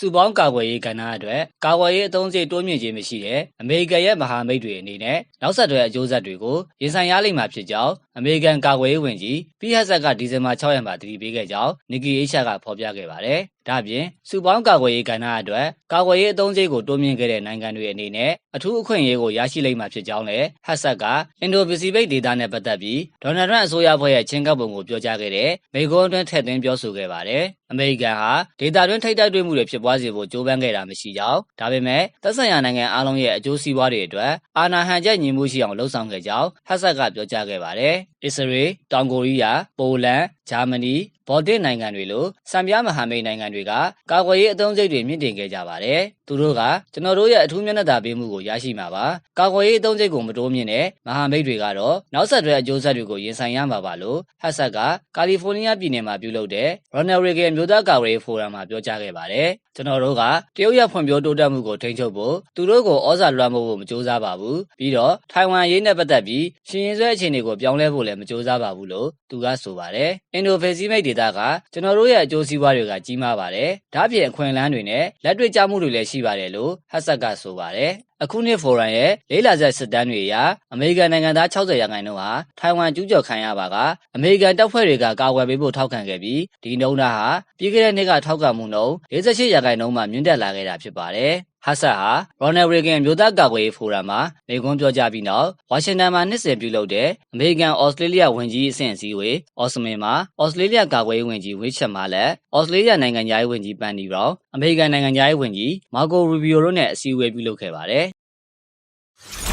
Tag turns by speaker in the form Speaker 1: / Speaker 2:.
Speaker 1: စုပေါင်းကာကွယ်ရေးကဏ္ဍအတွက်ကာကွယ်ရေးအသုံးစရိတ်တိုးမြင့်ခြင်းမရှိတဲ့အမေရိကန်ရဲ့မဟာမိတ်တွေအနေနဲ့နောက်ဆက်တွဲအကျိုးဆက်တွေကိုရင်ဆိုင်ရလိမ့်မှာဖြစ်ကြောင်းအမေရိကန်ကာကွယ်ရေးဝန်ကြီးပီဟက်ဆက်ကဒီဇင်ဘာ6ရက်မှာတတိပေးခဲ့ကြောင်းနီကီအေရှာကဖော်ပြခဲ့ပါတယ်။ဒါ့အပြင်စုပေါင်းကာကွယ်ရေးကဏ္ဍအတွက်ကာကွယ်ရေးအသုံးစရိတ်ကိုတိုးမြင့်ခဲ့တဲ့နိုင်ငံတွေအနေနဲ့အထူးအခွင့်အရေးကိုရရှိလိမ့်မှာဖြစ်ကြောင်းလည်းဟက်ဆက်ကအင်ဒိုပစိဖိတ်ဒေသနဲ့ပတ်သက်ပြီးဒေါ်နယ်ထရန့်အစိုးရဖွဲ့ရဲ့ချင်းကပ်ပုံကိုပြောကြားခဲ့တဲ့မိန့်ခွန်းအတွင်းထည့်သွင်းပြောဆိုခဲ့ပါတယ်။အမေရိကန်ဟာဒေသတွင်းထိပ်တိုက်တွေ့မှုတွေဖြစ်ပွားစေဖို့ကြိုးပမ်းခဲ့တာမရှိကြောင်းဒါပေမဲ့သက်ဆိုင်ရာနိုင်ငံအားလုံးရဲ့အကျိုးစီးပွားတွေအတွက်အာဏာဟန်ချက်ညီမှုရှိအောင်လှုံ့ဆော်ခဲ့ကြောင်းဟက်ဆက်ကပြောကြားခဲ့ပါတယ်။အစ္စရေး၊တောင်ကိုရီးယား၊ပိုလန်၊ဂျာမနီ၊ဘော်တစ်နိုင်ငံတွေလိုစံပြမဟာမိတ်နိုင်ငံတွေကကာကွယ်ရေးအသုံးစရိတ်တွေမြင့်တင်ခဲ့ကြပါတယ်။သူတို့ကကျွန်တော်တို့ရဲ့အထူးမျက်နှာသာပေးမှုကိုရရှိမှာပါ။ကာကွယ်ရေးအသုံးစရိတ်ကိုမတိုးမြင့်တဲ့မဟာမိတ်တွေကတော့နောက်ဆက်တွဲအကျိုးဆက်တွေကိုရင်ဆိုင်ရမှာပါလို့ဟက်ဆက်ကကာလီဖိုးနီးယားပြည်နယ်မှာပြုလုပ်တဲ့ Ronald Reagan မြို့သားကာကွယ်ရေးဖိုရမ်မှာပြောကြားခဲ့ပါတယ်။ကျွန်တော်တို့ကတရုတ်ရဖွံ့ဖြိုးတိုးတက်မှုကိုထိန်းချုပ်ဖို့သူတို့ကိုဩဇာလွှမ်းမိုးဖို့မကြိုးစားပါဘူး။ပြီးတော့ထိုင်ဝမ်ရေးနဲ့ပတ်သက်ပြီးရှင်ရင်ဆွဲအခြေအနေကိုပြောင်းလဲဖို့လည်းမကြိုးစားပါဘူးလို့သူကဆိုပါတယ်။အင်ဒိုပစိဖိတ်ဒေသကကျွန်တော်တို့ရဲ့အကျိုးစီးပွားတွေကကြီးမားပါတယ်။ဒါ့အပြင်အခွင့်အလမ်းတွေနဲ့လက်တွေ့ကျမှုတွေလည်းရှိပါတယ်လို့ဟက်ဆက်ကဆိုပါတယ်။အခုနှစ်ဖိုရမ်ရဲ့လေးလာဆက်စစ်တမ်းတွေအရအမေရိကန်နိုင်ငံသား60ရာခိုင်နှုန်းဟာထိုင်ဝမ်ကျူးကျော်ခံရပါကအမေရိကန်တပ်ဖွဲ့တွေကကာကွယ်ပေးဖို့ထောက်ခံခဲ့ပြီးဒီနှုန်းသားဟာပြီးခဲ့တဲ့နှစ်ကထောက်ခံမှုနှုန်း48ရာခိုင်နှုန်းမှမြင့်တက်လာခဲ့တာဖြစ်ပါတယ်။ ဟာဆတ်ဟာရော်နယ်ရီဂန်မြို့သားကာကွယ်ရေးဖိုရမ်မှာမိန့်ခွန်းပြောကြားပြီးနောက်ဝါရှင်တန်မှာနှစ်စဉ်ပြုလုပ်တဲ့အမေရိကန်ဩစတြေးလျဝန်ကြီးအဆင့်အစည်းအဝေးအော်စမင်မှာဩစတြေးလျကာကွယ်ရေးဝန်ကြီးဝစ်ချက်မာလက်ဩစတြေးလျနိုင်ငံသားရေးဝန်ကြီးပန်နီရောင်အမေရိကန်နိုင်ငံသားရေးဝန်ကြီးမာကိုရူဘီယိုတို့နဲ့အစည်းအဝေးပြုလုပ်ခဲ့ပါတယ်။